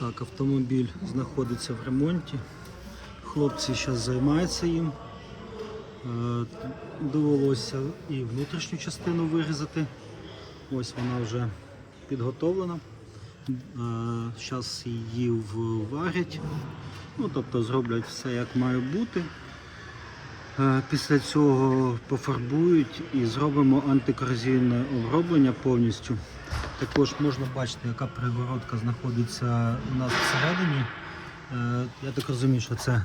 Так, автомобіль знаходиться в ремонті. Хлопці зараз займаються їм. Е, Довелося і внутрішню частину вирізати. Ось вона вже підготовлена. Зараз її вварять. Ну, тобто зроблять все як має бути. Е, Після цього пофарбують і зробимо антикорозійне оброблення повністю. Також можна бачити, яка перегородка знаходиться у нас всередині. Е, Я так розумію, що це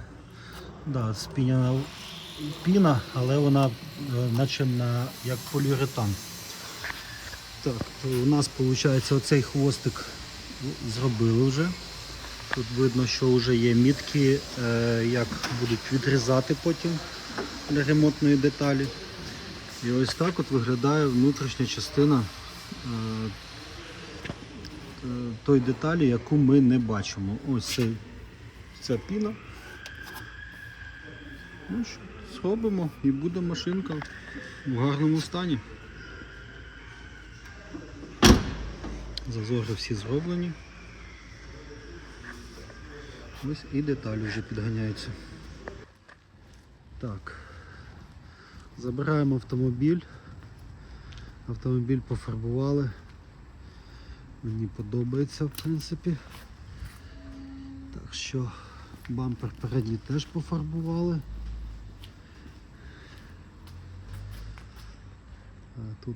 да, спіняна піна, але вона е, наче на, як поліуретан. Так, то у нас виходить оцей хвостик зробили вже. Тут видно, що вже є мітки, е, як будуть відрізати потім для ремонтної деталі. І ось так от виглядає внутрішня частина той деталі, яку ми не бачимо. Ось це, ця піна. Ну що, зробимо і буде машинка в гарному стані. Зазори всі зроблені. Ось і деталі вже підганяються. Так. Забираємо автомобіль. Автомобіль пофарбували. Мені подобається в принципі. Так що бампер передній теж пофарбували. Тут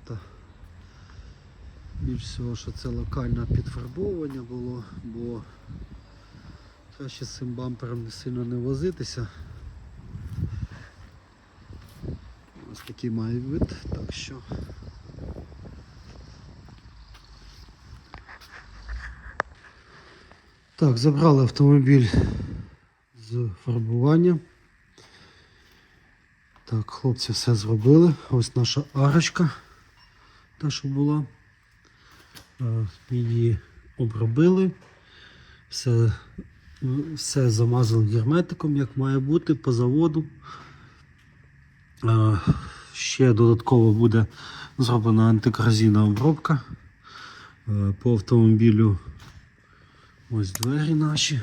більш всього, що це локальне підфарбовування було, бо краще з цим бампером сильно не возитися. Ось такий має вид, так що. Так, забрали автомобіль з фарбування. Так, хлопці все зробили. Ось наша арочка, та що була. Е, Її обробили, все, все замазали герметиком, як має бути, по заводу. Е, Ще додатково буде зроблена антикорозійна обробка Е, по автомобілю. Ось двері наші.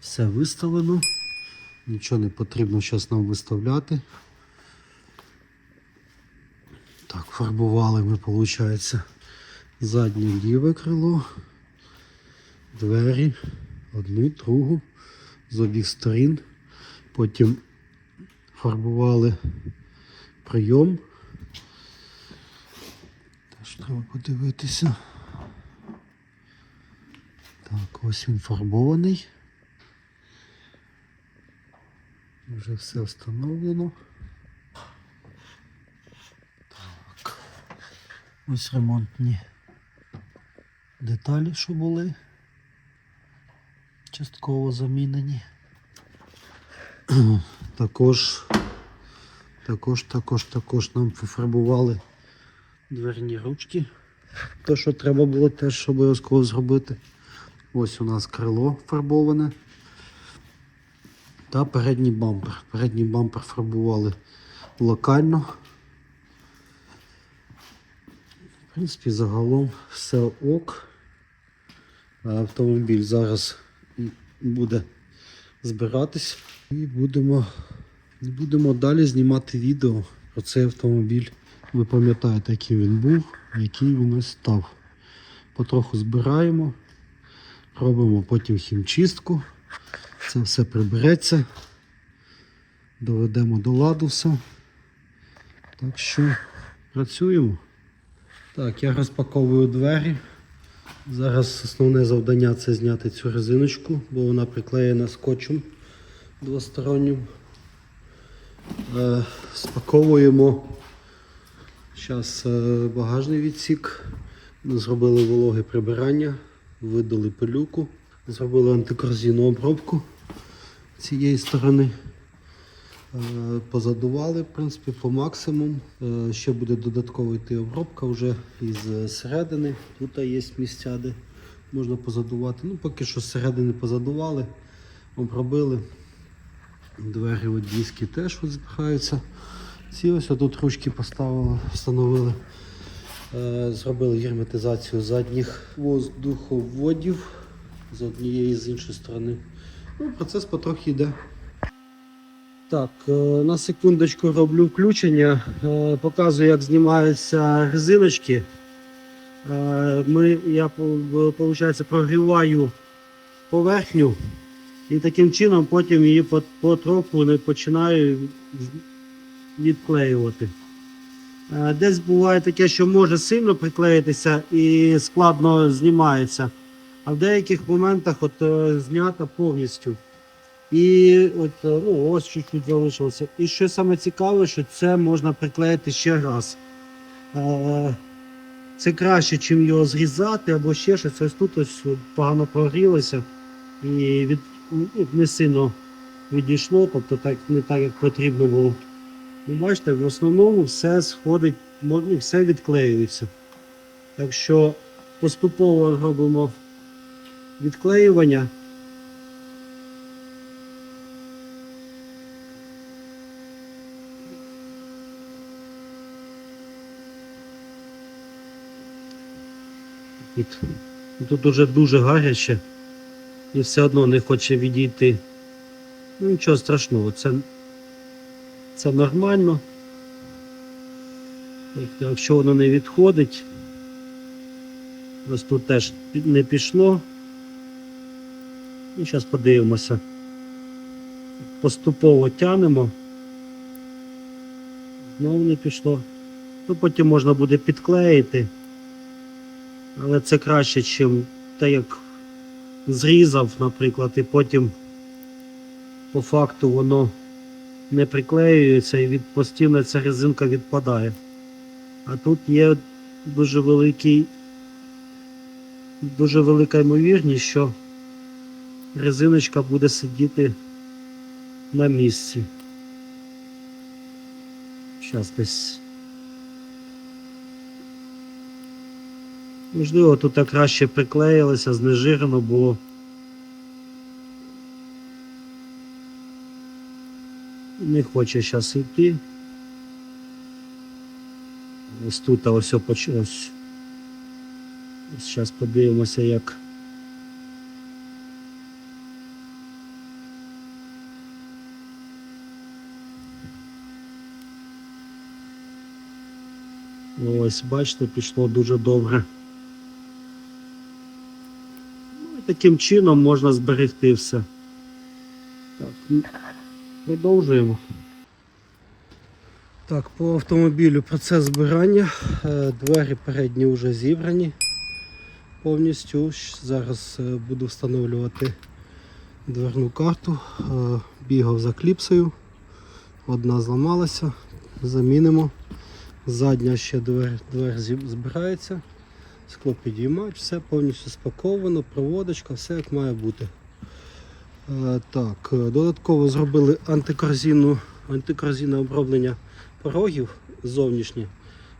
Все виставлено. Нічого не потрібно зараз нам виставляти. Так, фарбували ми, виходить, заднє ліве крило, двері, одну, другу, з обох сторін. Потім фарбували прийом. Теж треба подивитися. Так, ось він фарбований. Вже все встановлено. Так. Ось ремонтні деталі, що були. Частково замінені. Також, також, також, також нам пофарбували дверні ручки. То, що треба було теж обов'язково зробити. Ось у нас крило фарбоване. Та передній бампер. Передній бампер фарбували локально. В принципі, загалом все ок. Автомобіль зараз буде збиратись і будемо, будемо далі знімати відео про цей автомобіль. Ви пам'ятаєте, який він був, який він ось став. Потроху збираємо, робимо потім хімчистку. Це все прибереться, доведемо до ладу все. Так що працюємо. Так, я розпаковую двері. Зараз основне завдання це зняти цю резиночку, бо вона приклеєна скотчем двостороннім. Е, спаковуємо зараз багажний відсік. Ми зробили вологе прибирання, видали пилюку, зробили антикорозійну обробку цієї сторони. Е, Позадували, в принципі, по максимуму. Е, Ще буде додатково йти обробка вже із середини. Тут є місця, де можна позадувати. Ну, поки що зсередини позадували, обробили. Двері от теж збираються. Ці ось тут ручки поставили, встановили. Е, Зробили герметизацію задніх воздуховодів. з однієї і з іншої сторони. Ну, процес потрохи йде. Так, е, на секундочку роблю включення. Е, Показую, як знімаються резиночки. Ми, я виходить, прогріваю поверхню і таким чином потім її по- потроху починаю відклеювати. Е, Десь буває таке, що може сильно приклеїтися і складно знімається. А в деяких моментах от, е, знято повністю. І от, е, ну, ось чуть-чуть залишилося. І що саме цікаве, що це можна приклеїти ще раз. Це краще, ніж його зрізати або ще щось. Ось тут ось погано прогрілося і від, ну, не сильно відійшло, тобто так, не так, як потрібно було. Ну, бачите, в основному все сходить, мо- ну, все відклеюється. Так що поступово робимо відклеювання. Тут, дуже дуже гаряче і все одно не хоче відійти. Ну, нічого страшного, це, це нормально. Якщо воно не відходить, ось тут теж не пішло. І зараз подивимося. Поступово тянемо. Знову не пішло. Ну, потім можна буде підклеїти. Але це краще, ніж те, як зрізав, наприклад, і потім по факту воно не приклеюється і від постійно ця резинка відпадає. А тут є дуже великий, дуже велика ймовірність, що резиночка буде сидіти на місці. Зараз десь. Можливо, тут краще приклеїлося, знежирено було. Не хоче зараз йти. Ось тут ось почалось. Зараз подивимося, як. Ось, бачите, пішло дуже добре. Ну, і таким чином можна зберегти все. Так, продовжуємо. Так, по автомобілю процес збирання. Е, Двері передні вже зібрані повністю. Зараз е, буду встановлювати дверну карту. Е, Бігав за кліпсою. Одна зламалася. Замінимо. Задня ще двер, двер збирається. Скло підіймач, все повністю спаковано, проводочка, все як має бути. Е, так, е, додатково зробили антикорзійну, антикорзійне оброблення порогів зовнішнє,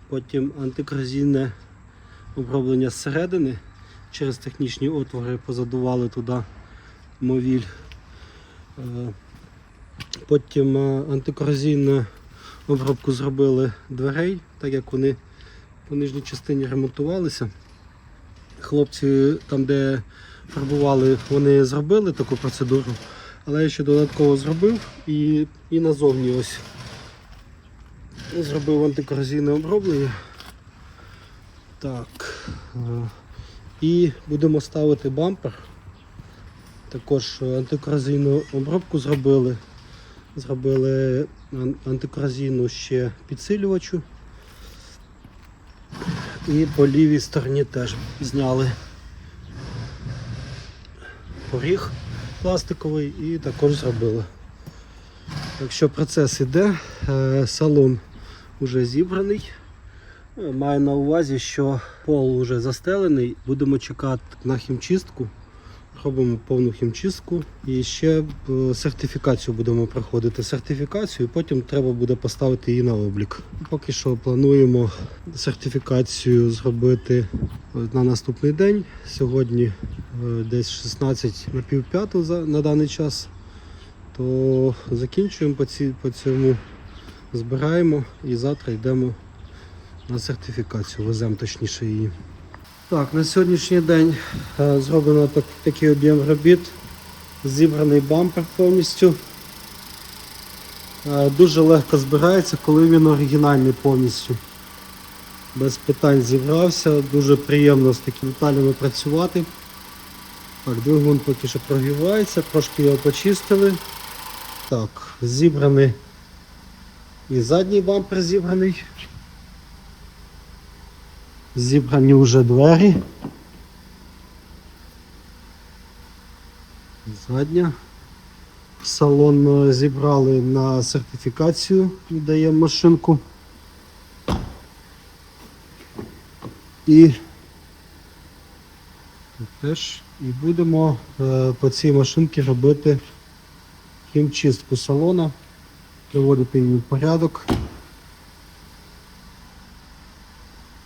потім антикорзійне оброблення зсередини. Через технічні отвори позадували туди мовіль. Е, Потім антикорозійну обробку зробили дверей, так як вони по нижній частині ремонтувалися. Хлопці там, де фарбували, вони зробили таку процедуру, але я ще додатково зробив і, і назовні ось зробив антикорозійне оброблення. Так. е, І будемо ставити бампер. Також антикорозійну обробку зробили. Зробили ан- антикорозійну ще підсилювачу. І по лівій стороні теж зняли поріг пластиковий і також зробили. Так що процес іде, Е, салон вже зібраний. Е, Маю на увазі, що пол вже застелений, будемо чекати на хімчистку. Робимо повну хімчистку і ще е, сертифікацію будемо проходити. Сертифікацію, і потім треба буде поставити її на облік. Поки що плануємо сертифікацію зробити на наступний день. Сьогодні десь 16 на півп'яту на даний час. То закінчуємо по, ці, по цьому, збираємо і завтра йдемо на сертифікацію, веземо точніше її. Так, на сьогоднішній день е, зроблено так, такий об'єм робіт. Зібраний бампер повністю. Е, Дуже легко збирається, коли він оригінальний повністю. Без питань зібрався, дуже приємно з такими деталями працювати. Так, двигун поки що прогрівається, трошки його почистили. Так, зібраний і задній бампер зібраний. Зібрані вже двері. Задня. Салон зібрали на сертифікацію, віддаємо машинку. І теж і будемо е, по цій машинці робити хімчистку салона, приводити її в порядок.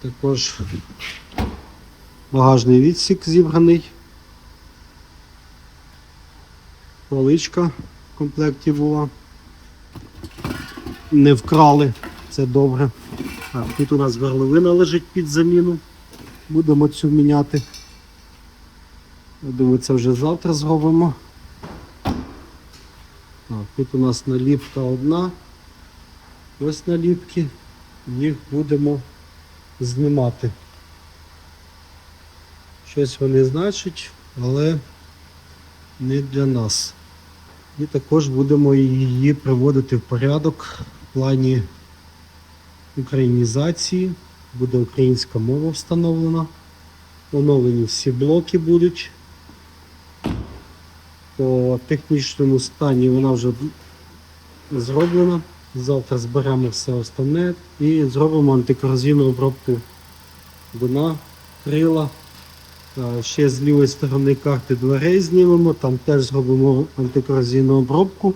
Також багажний відсік зібраний. Поличка в комплекті була. Не вкрали, це добре. Так, тут у нас горловина лежить під заміну. Будемо цю міняти. Я думаю, це вже завтра зробимо. Так, тут у нас наліпка одна. Ось наліпки. Їх будемо знімати. Щось вони значать, але не для нас. І також будемо її приводити в порядок в плані українізації. Буде українська мова встановлена. Оновлені всі блоки будуть. По технічному стані вона вже зроблена. Завтра зберемо все остальне і зробимо антикорозійну обробку дна, крила. Е, Ще з лівої сторони карти дверей знімемо, там теж зробимо антикорозійну обробку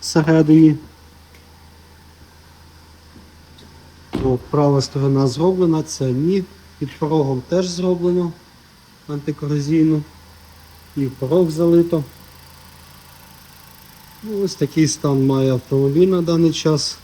всередині. Права сторона зроблена, це ні. Під порогом теж зроблено антикорозійну. І порог залито. Ну, ось такий стан має автомобіль на даний час.